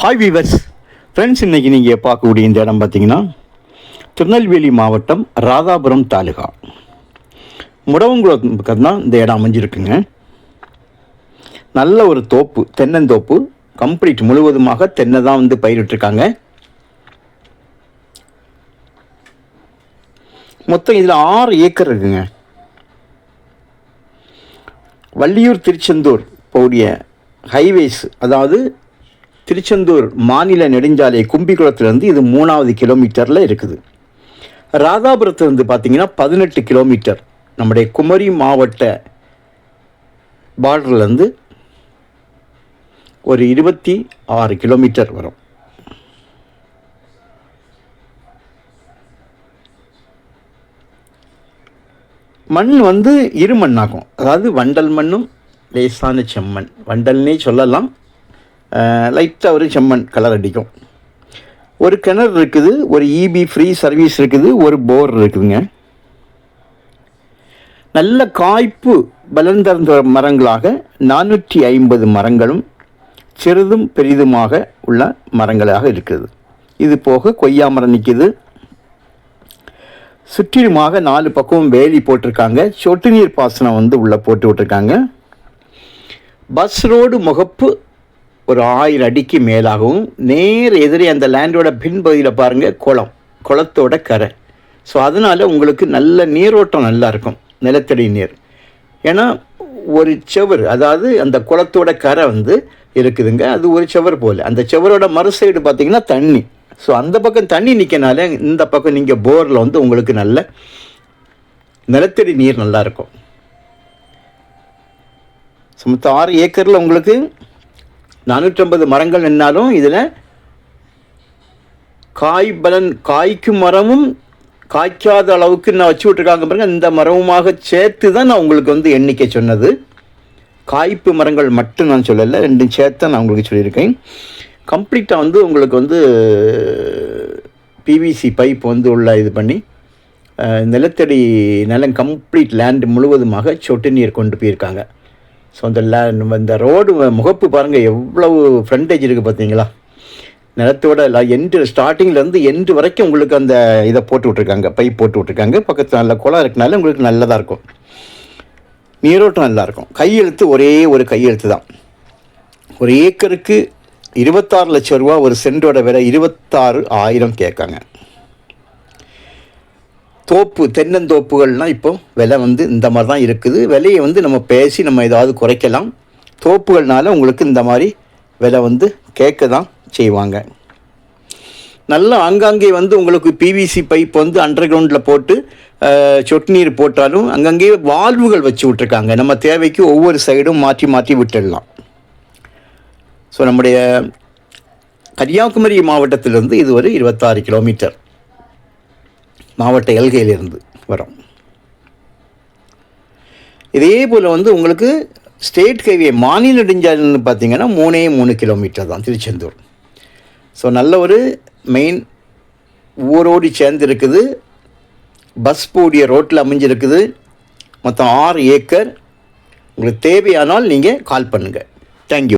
Hi viewers friends இன்றைக்கி நீங்கள் பார்க்கக்கூடிய இந்த இடம் பார்த்தீங்கன்னா திருநெல்வேலி மாவட்டம் ராதாபுரம் தாலுகா. முடவங்குளம் பக்கம் தான் இந்த இடம் அமைஞ்சிருக்குங்க. நல்ல ஒரு தோப்பு தென்னந்தோப்பு. கம்ப்ளீட் முழுவதுமாக தென்னை தான் வந்து பயிரிட்டிருக்காங்க. மொத்தம் இதில் ஆறு ஏக்கர் இருக்குங்க. வள்ளியூர் திருச்செந்தூர் போடிய ஹைவேஸ் அதாவது திருச்செந்தூர் மாநில நெடுஞ்சாலை கும்பிக்குளத்திலிருந்து இது மூணாவது கிலோமீட்டரில் இருக்குது. ராதாபுரத்துலேருந்து பார்த்தீங்கன்னா பதினெட்டு கிலோமீட்டர். நம்முடைய குமரி மாவட்ட பார்டர்லேருந்து ஒரு இருபத்தி ஆறு கிலோமீட்டர் வரும். மண் வந்து இரு மண்ணாகும் அதாவது வண்டல் மண்ணும் லேசான செம்மண். வண்டல்னே சொல்லலாம். லைட்டாக ஒரு செம்மண் கலர் அடிக்கும். ஒரு கிணறு இருக்குது ஒரு இபி ஃப்ரீ சர்வீஸ் இருக்குது ஒரு போர் இருக்குதுங்க. நல்ல காய்ப்பு பலந்தர்ந்த மரங்களாக நானூற்றி ஐம்பது மரங்களும் சிறிதும் பெரிதுமாக உள்ள மரங்களாக இருக்குது. இது போக கொய்யா மரம் நிற்கிது சுற்றிலுமாக நாலு பக்கமும் வேலி போட்டிருக்காங்க. சொட்டு நீர் பாசனம் வந்து உள்ளே போட்டு விட்டுருக்காங்க. பஸ் ரோடு முகப்பு ஒரு ஆயிரம் அடிக்கு மேலாகவும் நேர் எதிரே அந்த லேண்டோட பின்பகுதியில் பாருங்கள் குளம். குளத்தோட கரை. ஸோ அதனால் உங்களுக்கு நல்ல நீரோட்டம் நல்லா இருக்கும் நிலத்தடி நீர். ஏன்னா ஒரு செவர் அதாவது அந்த குளத்தோட கரை வந்து இருக்குதுங்க. அது ஒரு செவர் போல். அந்த செவரோட மறு சைடு பார்த்திங்கன்னா தண்ணி. ஸோ அந்த பக்கம் தண்ணி நிற்கனால இந்த பக்கம் நீங்கள் போரில் வந்து உங்களுக்கு நல்ல நிலத்தடி நீர் நல்லா இருக்கும் ஆறு ஏக்கரில் உங்களுக்கு நானூற்றம்பது மரங்கள் நின்னாலும் இதில் காய் பலன் காய்க்கும் மரமும் காய்க்காத அளவுக்கு நான் வச்சு விட்ருக்காங்க பாருங்க. இந்த மரமுமாக சேர்த்து தான் நான் உங்களுக்கு வந்து எண்ணிக்கை சொன்னது. காய்ப்பு மரங்கள் மட்டும் நான் சொல்லலை ரெண்டும் சேர்த்து நான் உங்களுக்கு சொல்லியிருக்கேன். கம்ப்ளீட்டாக வந்து உங்களுக்கு வந்து பிவிசி பைப் வந்து உள்ள இது பண்ணி நிலத்தடி நிலம் கம்ப்ளீட் லேண்டு முழுவதுமாக சொட்டு நீர் கொண்டு போயிருக்காங்க. ஸோ அந்த லே இந்த ரோடு முகப்பு பாருங்கள் எவ்வளவு ஃப்ரண்டேஜ் இருக்குது பார்த்தீங்களா நிலத்தோட எண்டு ஸ்டார்டிங்லேருந்து எண்டு வரைக்கும் உங்களுக்கு அந்த இதை போட்டு விட்ருக்காங்க பைப் போட்டு விட்ருக்காங்க பக்கத்தில் நல்ல குளம் இருக்கனால உங்களுக்கு நல்லதாக இருக்கும். நீரோட்டம் நல்லாயிருக்கும் கையெழுத்து ஒரே ஒரு கையெழுத்து தான். ஒரு ஏக்கருக்கு இருபத்தாறு லட்சம் ரூபா ஒரு சென்டோட விலை இருபத்தாறு ஆயிரம் கேட்காங்க. தோப்பு தென்னந்தோப்புகள்னால் இப்போ விலை வந்து இந்த மாதிரி தான் இருக்குது. விலையை வந்து நம்ம பேசி நம்ம ஏதாவது குறைக்கலாம். தோப்புகள்னால உங்களுக்கு இந்த மாதிரி விலை வந்து கேட்க தான் செய்வாங்க. நல்லா ஆங்காங்கே வந்து உங்களுக்கு பிவிசி பைப் வந்து அண்டர் கிரவுண்டில் போட்டு சொட்டு நீர் போட்டாலும் அங்கங்கே வால்வுகள் வச்சு விட்ருக்காங்க நம்ம தேவைக்கு ஒவ்வொரு சைடும் மாற்றி மாற்றி விட்டுடலாம். ஸோ நம்முடைய கன்னியாகுமரி மாவட்டத்திலிருந்து இது ஒரு இருபத்தாறு கிலோமீட்டர் மாவட்ட எல்கையிலிருந்து வரும். இதே போல் வந்து உங்களுக்கு ஸ்டேட் ஹைவே மாநில நெடுஞ்சாலைன்னு பார்த்தீங்கன்னா மூணே மூணு கிலோமீட்டர் தான் திருச்செந்தூர். ஸோ நல்ல ஒரு மெயின் ஊரோடு சேர்ந்து இருக்குது பஸ் போடிய ரோட்டில் அமைஞ்சிருக்குது. மொத்தம் ஆறு ஏக்கர். உங்களுக்கு தேவையானால் நீங்கள் கால் பண்ணுங்கள் தேங்க்யூ